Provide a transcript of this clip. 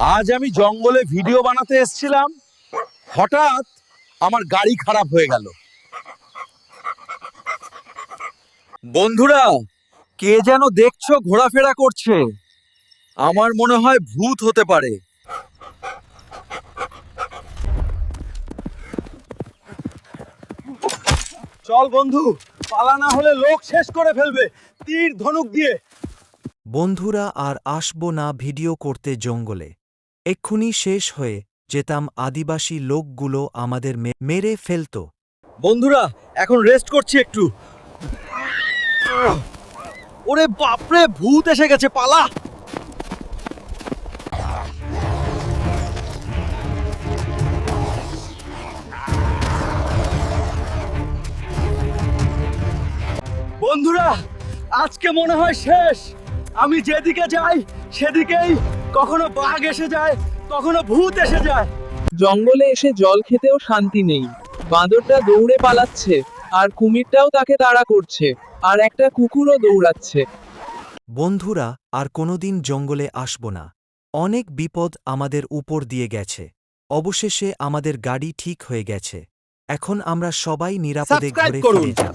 আজ আমি জঙ্গলে ভিডিও বানাতে এসেছিলাম। হঠাৎ আমার গাড়ি খারাপ হয়ে গেল। বন্ধুরা, কে যেন দেখছ ঘোরাফেরা করছে। আমার মনে হয় ভূত হতে পারে। চল বন্ধু, পালা না হলে লোক শেষ করে ফেলবে, তীর ধনুক দিয়ে। বন্ধুরা, আর আসব না ভিডিও করতে জঙ্গলে। এক্ষুনি শেষ হয়ে যেতাম আদিবাসী লোকগুলো আমাদের মেরে ফেলত। বন্ধুরা, এখন রেস্ট করছি একটু। ওরে বাপরে, ভূত এসে গেছে, পালা। বন্ধুরা, আজকে মনে হয় শেষ। আমি যেদিকে যাই, সেদিকেই কখনো বাঘ এসে যায় কখনো ভূত এসে যায়। জঙ্গলে এসে জল খেতেও শান্তি নেই। বাঁদরটা দৌড়ে পালাচ্ছে আর কুমিরটাও তাকে তাড়া করছে আর একটা কুকুরও দৌড়াচ্ছে। বন্ধুরা আর কোনোদিন জঙ্গলে আসব না। অনেক বিপদ আমাদের উপর দিয়ে গেছে। অবশেষে আমাদের গাড়ি ঠিক হয়ে গেছে। এখন আমরা সবাই নিরাপদে ঘরে। ফিরে যাব।